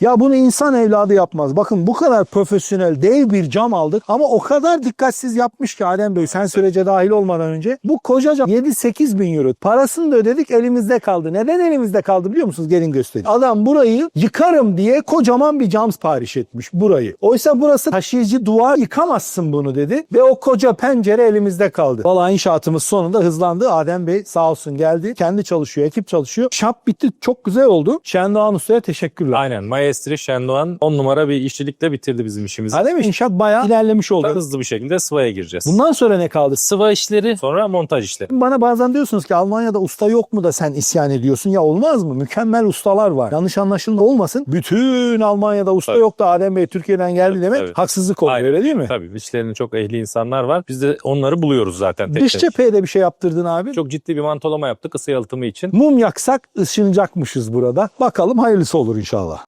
Ya bunu insan evladı yapmaz. Bakın bu kadar profesyonel dev bir cam aldık ama o kadar dikkatsiz yapmış ki Adem Bey sen sürece dahil olmadan önce. Bu koca cam 7-8 bin euro. Parasını da ödedik elimizde kaldı. Neden elimizde kaldı biliyor musunuz? Gelin göstereyim. Adam burayı yıkarım diye kocaman bir cam sipariş etmiş burayı. Oysa burası taşıyıcı duvar yıkamazsın bunu dedi. Ve o koca pencere elimizde kaldı. Valla inşaatımız sonunda hızlandı. Adem Bey sağ olsun geldi. Kendi çalışıyor, ekip çalışıyor. Şap bitti. Çok güzel oldu. Şendoğan Usta'ya teşekkürler. Aynen. Maestri Şendoğan 10 numara bir işçilikle bitirdi bizim işimizi. Adem Bey inşaat bayağı ilerlemiş oldu. Hızlı bir şekilde sıvaya gireceğiz. Bundan sonra ne kaldı? sıva işleri sonra montaj işleri. Bana bazen diyorsunuz ki Almanya'da usta yok mu da sen isyan ediyorsun. Ya olmaz mı? Mükemmel ustalar var. Yanlış anlaşılma olmasın. Bütün Almanya'da usta Tabii. yok da Adem Bey Türkiye'den geldi demek Tabii. haksızlık oluyor Aynen. öyle değil mi? Tabii işlerinde çok ehli insanlar var. Biz de onları buluyoruz zaten tek Dış tek. cepheye de bir şey yaptırdın abi. Çok ciddi bir mantolama yaptık ısı yalıtımı için. Mum yaksak ısınacakmışız burada. Bakalım hayırlısı olur inşallah.